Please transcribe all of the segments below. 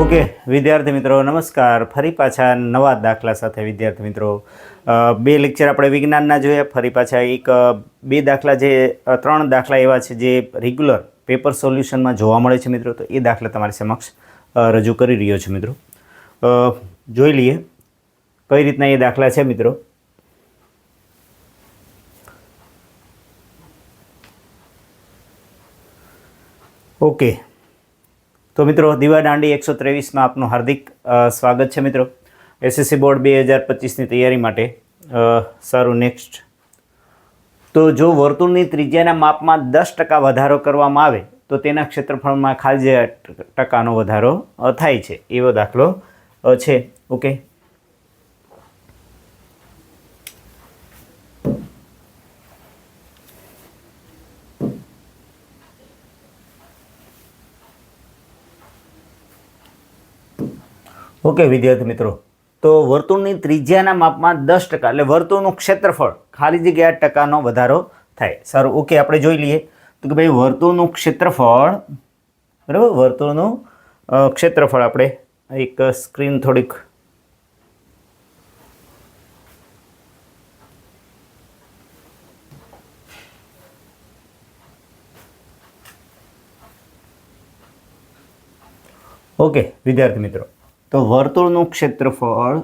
Okay, વિદ્યાર્થી મિત્રો, નમસ્કાર. ફરી પાછા નવા દાખલા સાથે, વિદ્યાર્થી મિત્રો. બે લેક્ચર આપણે વિજ્ઞાનના જોયા, ફરી પાછા એક બે દાખલા જે ત્રણ દાખલા એવા છે જે રેગ્યુલર પેપર સોલ્યુશનમાં જોવા મળે છે મિત્રો. તો એ દાખલા તમારી સમક્ષ રજૂ કરી રહ્યો છું મિત્રો. જોઈ લઈએ કઈ રીતના એ દાખલા છે મિત્રો. ઓકે તો મિત્રો, દીવા દાંડી એકસો ત્રેવીસમાં આપનું હાર્દિક સ્વાગત છે મિત્રો. એસએસસી બોર્ડ બે હજાર પચીસની તૈયારી માટે સારું નેક્સ્ટ તો જો વર્તુળની ત્રિજ્યાના માપમાં દસ ટકા વધારો કરવામાં આવે, તો તેના ક્ષેત્રફળમાં ખાલી ટકાનો વધારો થાય છે. એવો દાખલો છે. ઓકે ઓકે, વિદ્યાર્થી મિત્રો. તો વર્તુળની ત્રિજ્યાના માપમાં દસ ટકા એટલે વર્તુળનું ક્ષેત્રફળ ખાલી જગ્યા ટકાનો વધારો થાય. સારું, ઓકે, આપણે જોઈ લઈએ. તો કે ભાઈ, વર્તુળનું ક્ષેત્રફળ, બરાબર? વર્તુળનું ક્ષેત્રફળ આપણે એક સ્ક્રીન થોડીક ઓકે, વિદ્યાર્થી મિત્રો. તો વર્તુળનું ક્ષેત્રફળ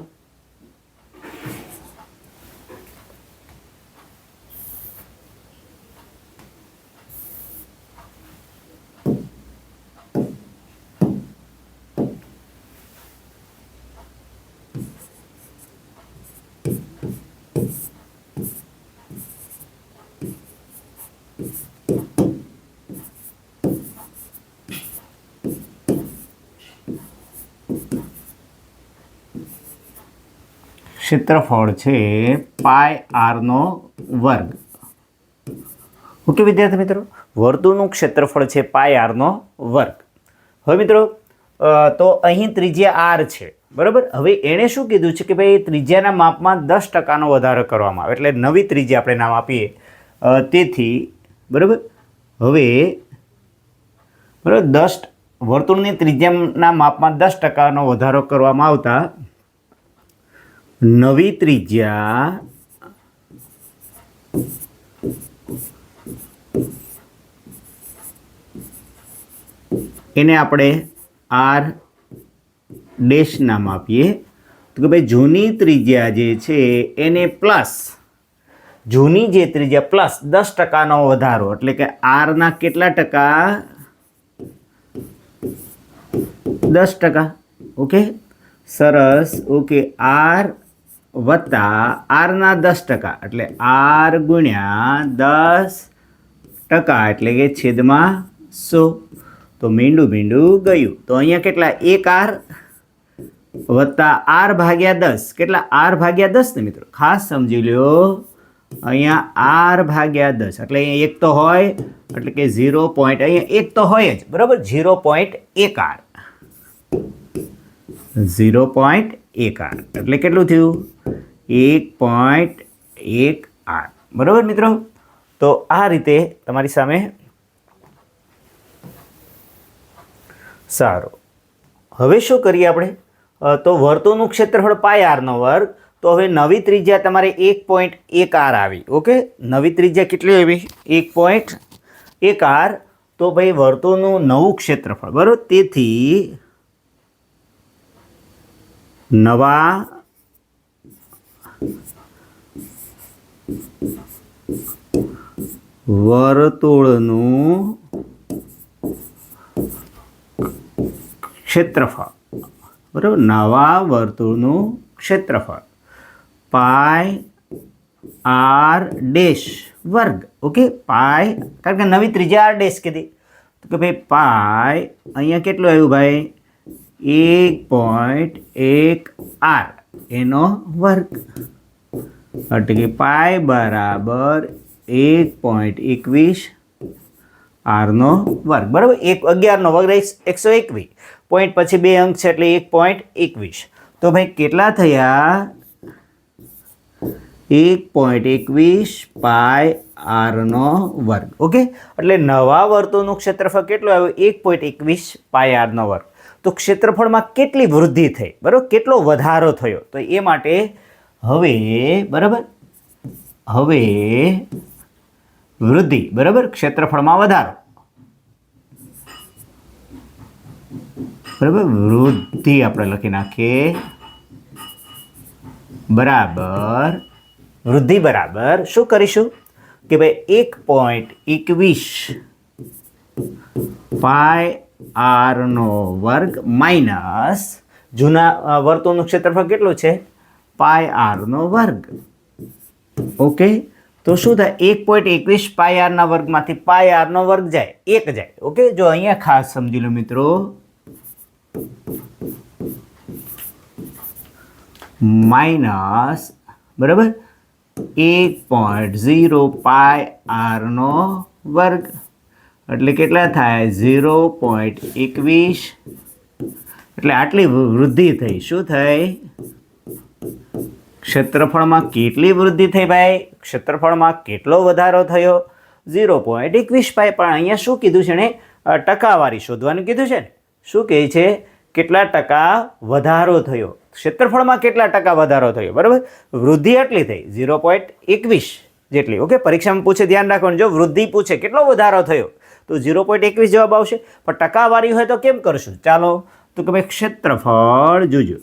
ક્ષેત્રફળ છે પાય આરનો વર્ગ. ઓકે, વિદ્યાર્થી મિત્રો? વર્તુળનું ક્ષેત્રફળ છે પાય આરનો વર્ગ. હવે મિત્રો તો અહીં ત્રિજ્યા આર છે, બરાબર? હવે એણે શું કીધું છે કે ભાઈ, ત્રિજ્યાના માપમાં દસ ટકાનો વધારો કરવામાં આવે, એટલે નવી ત્રિજ્યા આપણે નામ આપીએ. તેથી, બરાબર? હવે, બરાબર, દસ વર્તુળની ત્રિજ્યાના માપમાં દસ ટકાનો વધારો કરવામાં આવતા નવી ત્રિજ્યા એને આપણે આર ડેશ નામ આપીએ. તો કે ભાઈ જૂની ત્રિજ્યા જે છે એને પ્લસ, જૂની જે ત્રિજ્યા પ્લસ દસ ટકાનો વધારો, એટલે કે આરના કેટલા ટકા? દસ ટકા. ઓકે? સરસ. ઓકે, આર વત્તા આરના દસ ટકા. એટલે આર ગુણ્યા દસ ટકા એટલે કે છેદમાં સો. તો મીંડું મીંડું ગયું. તો અહીંયા કેટલા? એક આર વત્તા આર ભાગ્યા દસ. કેટલા? આર ભાગ્યા દસ ને મિત્રો? ખાસ સમજી લ્યો. અહીંયા આર ભાગ્યા દસ. એટલે અહીંયા એક તો હોય, એટલે કે ઝીરો પોઈન્ટ, અહીંયા એક તો હોય જ. બરાબર? ઝીરો પોઈન્ટ એક આર. ઝીરો પોઈન્ટ એક આઠ એટલે કેટલું થયું? એક પોઈન્ટ એક આઠ બરાબર મિત્રો? તો આ રીતે તમારી સામે સારું. હવે શું કરીએ આપણે? તો વર્તુળનું ક્ષેત્રફળ પાય આરનો વર્ગ. તો હવે નવી ત્રિજ્યા તમારે એક પોઈન્ટ એક આર આવી. ઓકે? નવી ત્રિજ્યા કેટલી આવી? એક પોઈન્ટ એક આર. તો ભાઈ વર્તુળનું નવું ક્ષેત્રફળ. બરાબર? તેથી નવા વર્તુળનું ક્ષેત્રફળ. બરાબર? નવા વર્તુળનું ક્ષેત્રફળ. પાય આર ડેશ વર્ગ. ઓકે? પાય, કારણ કે નવી ત્રીજા આર ડેશ કીધી. તો કે ભાઈ, પાય અહીંયા કેટલું આવ્યું ભાઈ? એક પોઈન્ટ એક આર. એનો વર્ગ. એટલે કે પાય બરાબર એક પોઈન્ટ એકવીસ આરનો વર્ગ. બરાબર? એક અગિયારનો વર્ગ એકસો એકવીસ. પોઈન્ટ પછી બે અંક છે એટલે એક પોઈન્ટ એકવીસ. તો ભાઈ કેટલા થયા? એક પોઈન્ટ એકવીસ પાય આરનો વર્ગ. ઓકે? એટલે નવા વર્તુળનું ક્ષેત્રફળ કેટલું આવ્યું? એક પોઈન્ટ એકવીસ પાય આરનો વર્ગ. તો ક્ષેત્રફળમાં કેટલી વૃદ્ધિ થઈ? બરાબર? કેટલો વધારો થયો? તો એ માટે હવે, બરાબર? હવે વૃદ્ધિ, બરાબર? ક્ષેત્રફળમાં વધારો. બરાબર? વૃદ્ધિ આપણે લખી નાખીએ. બરાબર. વૃદ્ધિ બરાબર. શું કરીશું? કે ભાઈ એક પોઈન્ટ એકવીસ પાય આરનો વર્ગ માઇનસ જૂના વર્તુળનું ક્ષેત્રફળ કેટલું છે? પાય આરનો વર્ગ. ઓકે? તો શું થાય? એક પોઈન્ટ એકવીસ પાય આરના વર્ગમાંથી પાય આરનો વર્ગ જાય. એક જાય. ઓકે? જો અહીંયા ખાસ સમજી લો મિત્રો. માઇનસ બરાબર? એક પોઈન્ટ ઝીરો પાય આરનો વર્ગ. એટલે કેટલા થાય? ઝીરો પોઈન્ટ એકવીસ. એટલે આટલી વૃદ્ધિ થઈ. શું થઈ? ક્ષેત્રફળમાં કેટલી વૃદ્ધિ થઈ ભાઈ? ક્ષેત્રફળમાં કેટલો વધારો થયો? ઝીરો પોઈન્ટ એકવીસ પાય પણ અહીંયા શું કીધું છે એણે ટકાવારી શોધવાનું કીધું છે શું કહે છે? કેટલા ટકા વધારો થયો? ક્ષેત્રફળમાં કેટલા ટકા વધારો થયો? બરાબર? વૃદ્ધિ આટલી થઈ. ઝીરો પોઈન્ટ એકવીસ જેટલી. ઓકે? પરીક્ષામાં પૂછે, ધ્યાન રાખવાનું. જો વૃદ્ધિ પૂછે, કેટલો વધારો થયો? તો ઝીરો પોઈન્ટ એકવીસ જવાબ આવશે. પણ ટકાવારી હોય તો કેમ કરશું? ચાલો, તો કે ભાઈ ક્ષેત્રફળ જોજો.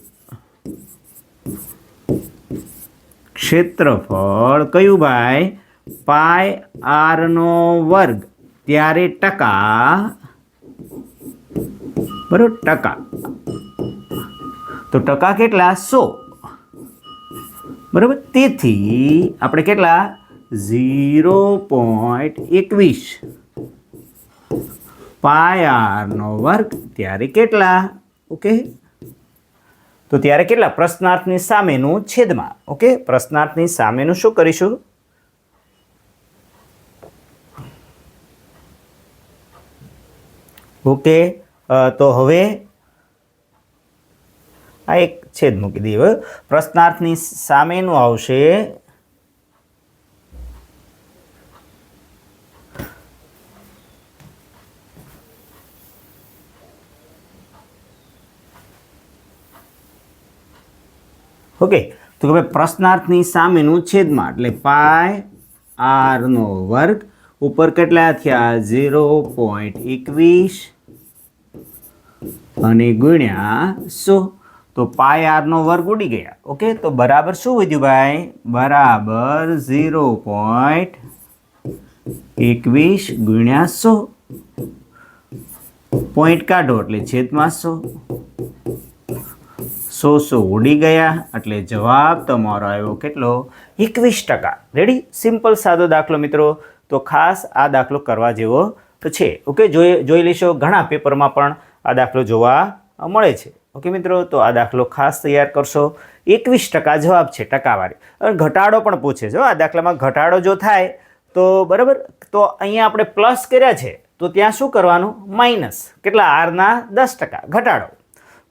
ક્ષેત્રફળ કયું ભાઈ? પાય આરનો વર્ગ. ત્યારે ટકા. બરોબર, ટકા. તો ટકા કેટલા? સો. બરાબર, તેથી આપણે કેટલા? ઝીરો પોઈન્ટ એકવીસ. પાય આરનો વર્ગ. ત્યારે કેટલા? ઓકે. તો ત્યારે કેટલા? પ્રશ્નાર્થની સામેનું છેદમાં. ઓકે? પ્રશ્નાર્થની સામેનું શું કરીશું? ઓકે. તો હવે આ એક છેદ મૂકી દઈએ પ્રશ્નાર્થની સામેનું આવશે ઓકે, તો કે ભાઈ પ્રશ્નાર્થની સામેનું છેદમાં, એટલે પાય આરનો વર્ગ ઉપર કેટલા થયા? ઝીરો પોઈન્ટ એકવીસ અને ગુણ્યા સો. તો પાય આરનો વર્ગ ઉડી ગયા. ઓકે, તો બરાબર શું વધ્યું ભાઈ? બરાબર ઝીરો પોઈન્ટ એકવીસ ગુણ્યા સો. પોઈન્ટ કાઢો, એટલે છેદમાં સો. સો સો ઉડી ગયા એટલે જવાબ તમારો આવ્યો કેટલો? એકવીસ ટકા. રેડી સિમ્પલ સાદો દાખલો મિત્રો. તો ખાસ આ દાખલો કરવા જેવો છે. ઓકે જોઈ જોઈ લેશો. ઘણા પેપરમાં પણ આ દાખલો જોવા મળે છે. ઓકે મિત્રો, તો આ દાખલો ખાસ તૈયાર કરશો. એકવીસ ટકા જવાબ છે ટકાવારી. અને ઘટાડો પણ પૂછે છે. આ દાખલામાં ઘટાડો જો થાય, તો બરાબર? તો અહીંયા આપણે પ્લસ કર્યા છે. તો ત્યાં શું કરવાનું? માઇનસ કેટલા? આરના દસ ટકા. ઘટાડો.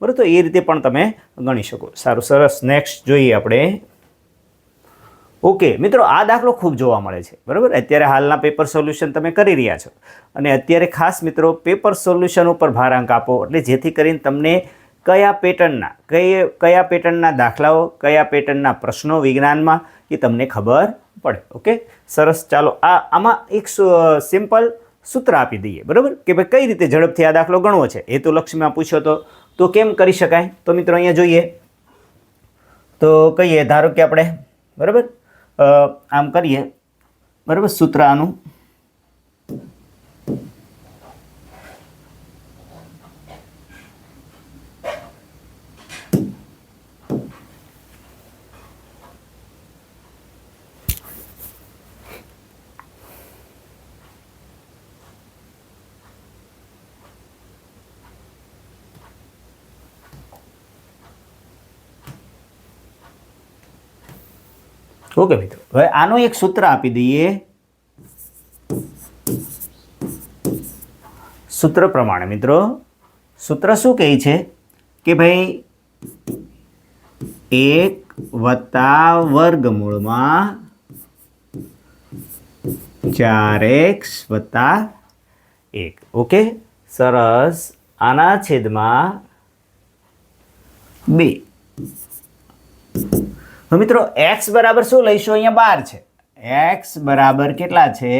બરાબર તો એ રીતે પણ તમે ગણી શકો. સારું, સરસ. નેક્સ્ટ જોઈએ આપણે. ઓકે મિત્રો, આ દાખલો ખૂબ જોવા મળે છે. બરાબર? અત્યારે હાલના પેપર સોલ્યુશન તમે કરી રહ્યા છો. અને અત્યારે ખાસ મિત્રો પેપર સોલ્યુશન ઉપર ભારાંક આપો. એટલે જેથી કરીને તમને કયા પેટર્નના, કઈ, કયા પેટર્નના દાખલાઓ, કયા પેટર્નના પ્રશ્નો વિજ્ઞાનમાં એ તમને ખબર પડે. ઓકે સરસ. ચાલો, આ, આમાં એક સિમ્પલ સૂત્ર આપી દઈએ. બરાબર? કે ભાઈ કઈ રીતે ઝડપથી આ દાખલો ગણવો છે? હેતુલક્ષ્મીમાં પૂછ્યો તો તો કેમ કરી શકાય? તો મિત્રો અહીંયા જોઈએ. તો કહીએ, ધારો કે આપણે, બરાબર? આમ કરીએ. બરાબર? સૂત્ર આનું ઓકે મિત્રો, હવે આનું એક સૂત્ર આપી દઈએ. સૂત્ર પ્રમાણે મિત્રો, સૂત્ર શું કહે છે? કે ભાઈ, એક વત્તા વર્ગમૂળમાં ચાર એક્સ વત્તા એક. ઓકે? સરસ. આના છેદમાં બે. હવે મિત્રો એક્સ બરાબર શું લઈશું? અહીંયા બાર છે. એક્સ બરાબર કેટલા છે?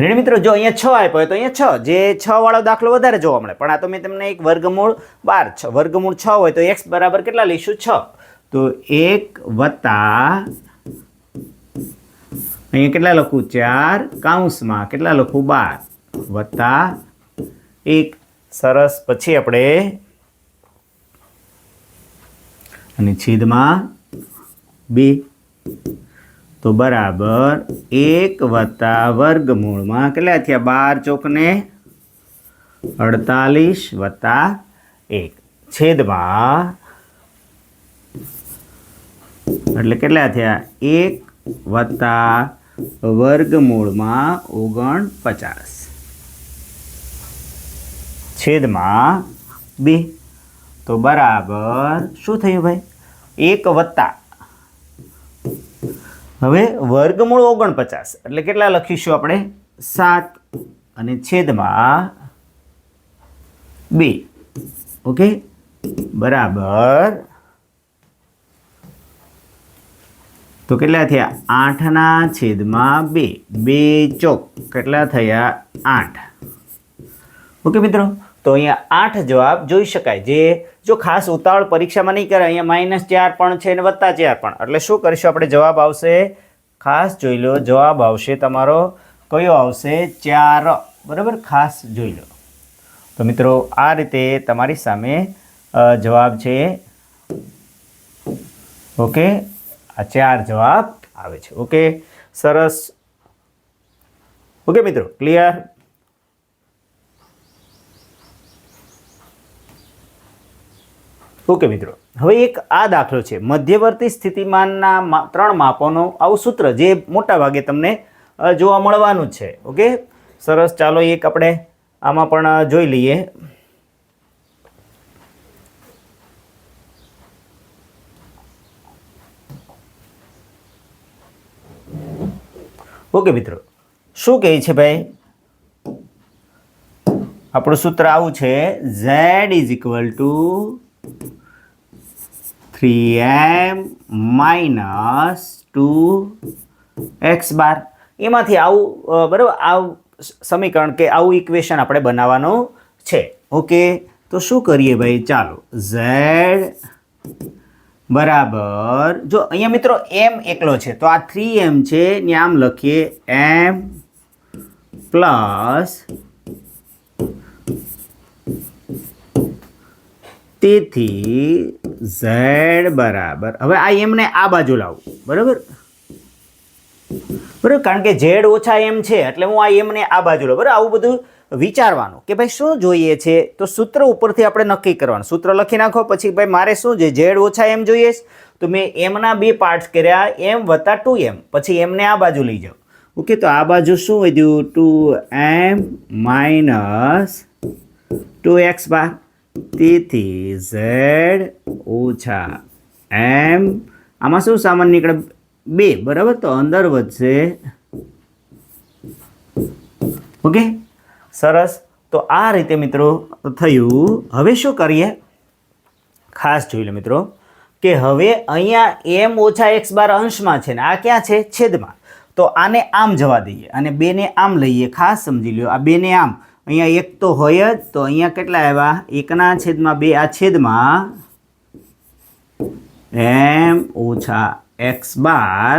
રેડી મિત્રો? જો અહીંયા છ આપ્યો હોય તો અહીંયા છ. જે છ વાળો દાખલો વધારે જોવા મળે. પણ આ તો મેં તમને એક વર્ગમૂળ બાર છ. વર્ગમૂળ છ હોય તો એક્સ બરાબર કેટલા લઈશું? છ. તો એક વત્તા અહીંયા કેટલા લખું? ચાર. કાઉન્સમાં કેટલા લખું? બાર. વત્તા એક. સરસ. પછી આપણે અને છેદમાં બે. તો બરાબર એક વત્તા વર્ગમૂળમાં કેટલા થયા? બાર ચોકને અડતાલીસ વત્તા એક. છેદમાં એટલે કેટલા થયા? એક વત્તા વર્ગમૂળમાં ઓગણ પચાસ છેદમાં બે. તો બરાબર શું થયું ભાઈ? એક વત્તા. હવે વર્ગમૂળ ઓગણપચાસ. એટલે કેટલા લખીશું આપણે? સાત અને છેદમાં બે. ઓકે? બરાબર. તો કેટલા થયા? આઠના છેદમાં બે. બે ચોક. કેટલા થયા? આઠ. ઓકે મિત્રો? તો અહીંયા આઠ જવાબ જોઈ શકાય. જે જો ખાસ ઉતાવળ પરીક્ષામાં નહીં કરે અહીંયા માઇનસ ચાર પણ છે અને વત્તા ચાર પણ. એટલે શું કરીશું આપણે? જવાબ આવશે, ખાસ જોઈ લો, જવાબ આવશે તમારો, કયો આવશે? ચાર. બરાબર? ખાસ જોઈ લો. તો મિત્રો, આ રીતે તમારી સામે જવાબ છે. ઓકે? આ ચાર જવાબ આવે છે. ઓકે? સરસ. ઓકે મિત્રો ક્લિયર ઓકે મિત્રો, હવે એક આ દાખલો છે. મધ્યવર્તી સ્થિતિમાનના ત્રણ માપોનો આવું સૂત્ર જે મોટા ભાગે તમને જોવા મળવાનું છે. ઓકે? સરસ, ચાલો એક આપણે આમાં પણ જોઈ લઈએ. ઓકે મિત્રો, શું કહે છે ભાઈ? આપણું સૂત્ર આવું છે Z is equal to three M minus two X bar એમાંથી આવું બરાબર, આવું સમીકરણ કે આવું ઇક્વેશન આપણે બનાવવાનું છે. ઓકે તો શું કરીએ ભાઈ? ચાલો ઝેડ બરાબર, જો અહીંયા મિત્રો એમ એકલો છે, તો આ થ્રી એમ છે, ને આમ લખીએ એમ પ્લસ તેથી ઝેડ બરાબર. હવે આ એમને આ બાજુ લાવું. બરાબર? બરાબર? કારણ કે ઝેડ ઓછા એમ છે, એટલે હું આ એમને આ બાજુ લાવું. બરાબર? આવું બધું વિચારવાનું કે ભાઈ શું જોઈએ છે? તો સૂત્ર ઉપરથી આપણે નક્કી કરવાનું. સૂત્ર લખી નાખો, પછી ભાઈ મારે શું છે ઝેડ ઓછા એમ જોઈએ તો મેં એમના બે પાર્ટ્સ કર્યા, એમ વત્તા ટુ એમ. પછી એમને આ બાજુ લઈ જાઓ. ઓકે, તો આ બાજુ શું વધ્યું? Two M minus two X bar. તેથી ઝેડ ઓછા એમ આમાં શું સામાન્ય નીકળે? બે, બરાબર? તો અંદર વધશે. ઓકે? સરસ. તો આ રીતે મિત્રો થયું. હવે શું કરીએ? ખાસ જોઈ લો મિત્રો, કે હવે અહીંયા એમ ઓછા એક્સ બાર અંશમાં છે ને આ ક્યાં છે? છેદમાં. તો આને આમ જવા દઈએ અને બેને આમ લઈએ. ખાસ સમજી લ્યો, આ બેને આમ. અહીંયા એક તો હોય જ, તો અહીંયા કેટલા આવ્યા? એકના છેદમાં બે, આ છેદમાં એમ ઓછા એક્સ બાર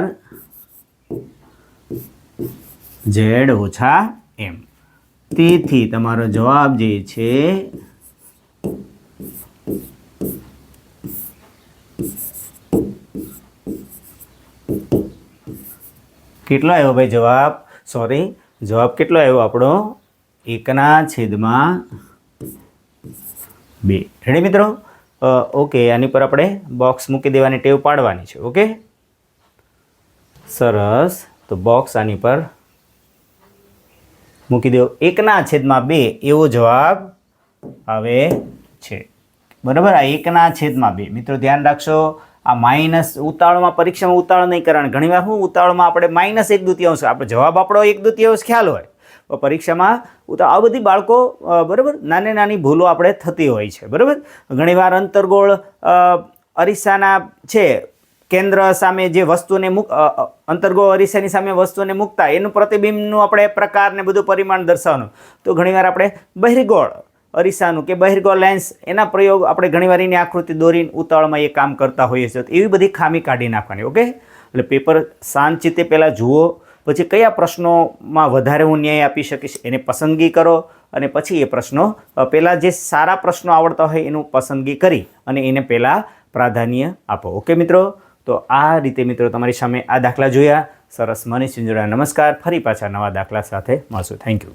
ઝેડ ઓછા એમ. તેથી તમારો જવાબ જે છે, કેટલો આવ્યો ભાઈ જવાબ? સોરી જવાબ કેટલો આવ્યો આપણો? એકના છેદમાં બે. રેડી મિત્રો? ઓકે આની પર આપણે બોક્સ મૂકી દેવાની, ટેવ પાડવાની છે ઓકે સરસ. તો બોક્સ આની પર મૂકી દો. એકના છેદમાં બે, એવો જવાબ આવે છે. બરાબર? આ એકના છેદમાં બે. મિત્રો, ધ્યાન રાખશો, આ માઇનસ ઉતાળમાં પરીક્ષામાં ઉતાળ નહીં કરવાનું ઘણીવાર શું? ઉતાવળમાં આપણે માઇનસ એક દુતિયાંશ આપણે જવાબ આપણો એક દુતિયાંશ ખ્યાલ હોય. પરીક્ષામાં આ બધી બાળકો બરાબર? નાની નાની ભૂલો આપણે થતી હોય છે બરાબર? ઘણીવાર અંતર્ગોળ અરીસાના છે કેન્દ્ર સામે જે વસ્તુને મૂક અ, અ, અરીસાની સામે વસ્તુને મૂકતા એનું પ્રતિબિંબનું આપણે પ્રકાર ને બધું પરિમાણ દર્શાવવાનું. તો ઘણીવાર આપણે બહિર્ગોળ અરીસાનું કે બહિર્ગોળ લેન્સ એના પ્રયોગ આપણે ઘણીવાર એની આકૃતિ દોરીને ઉતાવળમાં એ કામ કરતા હોઈએ છીએ. એવી બધી ખામી કાઢી નાખવાની ઓકે? એટલે પેપર શાંતચિત્તે પહેલાં જુઓ પછી કયા પ્રશ્નોમાં વધારે હું ન્યાય આપી શકીશ એને પસંદગી કરો અને પછી એ પ્રશ્નો પહેલાં જે સારા પ્રશ્નો આવડતા હોય એનું પસંદગી કરી અને એને પહેલાં પ્રાધાન્ય આપો. ઓકે મિત્રો? તો આ રીતે મિત્રો તમારી સામે આ દાખલા જોયા. સરસ મનીષ ચિંજોડા નમસ્કાર. ફરી પાછા નવા દાખલા સાથે મળશું. Thank you